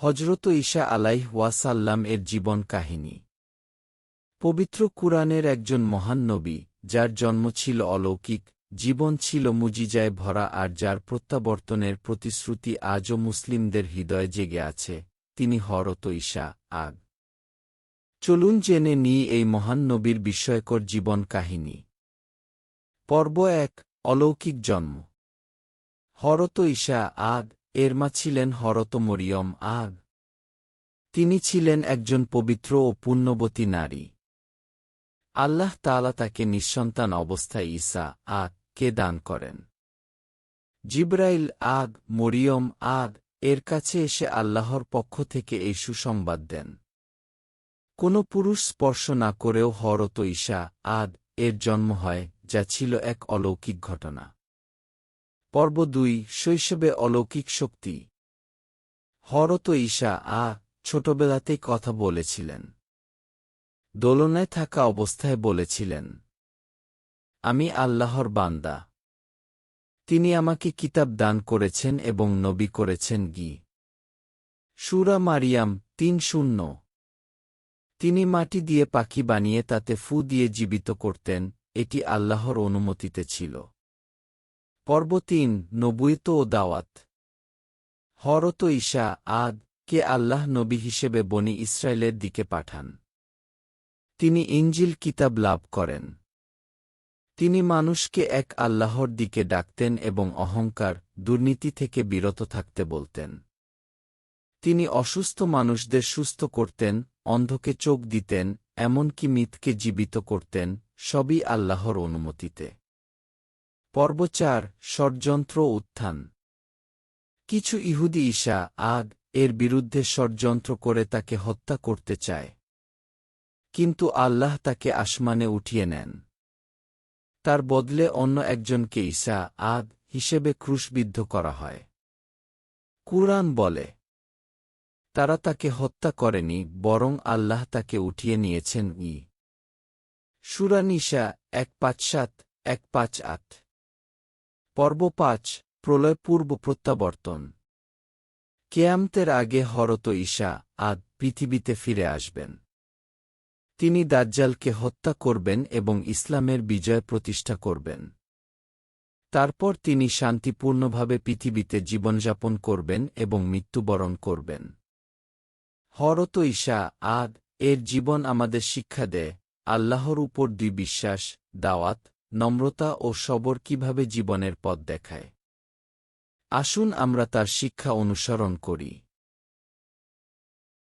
হজরত ঈশা আলাইহ ওয়াসাল্লাম এর জীবন কাহিনী। পবিত্র কুরআনের একজন মহান নবী, যার জন্ম ছিল অলৌকিক, জীবন ছিল মুজিজায় ভরা আর যার প্রত্যাবর্তনের প্রতিশ্রুতি আজও মুসলিমদের হৃদয়ে জেগে আছে, তিনি হরত ঈশা, আগ। চলুন জেনে নিই এই মহান নবীর বিস্ময়কর জীবন কাহিনী। পর্ব এক, অলৌকিক জন্ম। হরত ঈশা, আগ এর মা ছিলেন হরত মরিয়ম আগ। তিনি ছিলেন একজন পবিত্র ও পুণ্যবতী নারী। আল্লাহ তাআলা তাকে নিঃসন্তান অবস্থায় ঈসা আগ কে দান করেন। জিব্রাইল আগ, মরিয়ম আগ, এর কাছে এসে আল্লাহর পক্ষ থেকে এই সুসংবাদ দেন। কোনো পুরুষ স্পর্শ না করেও হরত ঈশা আদ এর জন্ম হয়, যা ছিল এক অলৌকিক ঘটনা। পর্ব দুই, শৈশবে অলৌকিক শক্তি। হরত ঈশা, আ ছোটবেলাতেই কথা বলেছিলেন। দোলনায় থাকা অবস্থায় বলেছিলেন, আমি আল্লাহর বান্দা। তিনি আমাকে কিতাব দান করেছেন এবং নবী করেছেন গি। সুরা মারিয়াম তিন শূন্য। তিনি মাটি দিয়ে পাখি বানিয়ে তাতে ফু দিয়ে জীবিত করতেন, এটি আল্লাহর অনুমতিতে ছিল। পর্ব তিন, নবুয়ত ও দাওয়াত। হরত ঈশা, আদ, কে আল্লাহ নবী হিসেবে বনি ইসরায়েলের দিকে পাঠান। তিনি ইঞ্জিল কিতাব লাভ করেন। তিনি মানুষকে এক আল্লাহর দিকে ডাকতেন এবং অহংকার, দুর্নীতি থেকে বিরত থাকতে বলতেন। তিনি অসুস্থ মানুষদের সুস্থ করতেন, অন্ধকে চোখ দিতেন, এমনকি মিথকে জীবিত করতেন, সবই আল্লাহর অনুমতিতে। পর্ব চার ষড়যন্ত্র উত্থান। কিছু ইহুদি ঈশা আগ এর বিরুদ্ধে ষড়যন্ত্র করে তাকে হত্যা করতে চায়। কিন্তু আল্লাহ তাকে আসমানে উঠিয়ে নেন। তার বদলে অন্য একজনকে ঈশা আগ হিসেবে ক্রুশবিদ্ধ করা হয়। কুরআন বলে, তারা তাকে হত্যা করেনি, বরং আল্লাহ তাকে উঠিয়ে নিয়েছেন ই। সুরানিশা এক পাঁচ সাত, এক পাঁচ আট। পর্ব পাঁচ, প্রলয় পূর্ব প্রত্যাবর্তন। কেয়ামতের আগে হরত ঈশা আদ পৃথিবীতে ফিরে আসবেন। তিনি দাজ্জালকে হত্যা করবেন এবং ইসলামের বিজয় প্রতিষ্ঠা করবেন। তারপর তিনি শান্তিপূর্ণভাবে পৃথিবীতে জীবনযাপন করবেন এবং মৃত্যুবরণ করবেন। হরত ঈশা আদ এর জীবন আমাদের শিক্ষা দেয়, আল্লাহর উপর দুই বিশ্বাস দাওয়াত নম্রতা ও সবর কীভাবে জীবনের পথ দেখায়? আসুন আমরা তার শিক্ষা অনুসরণ করি।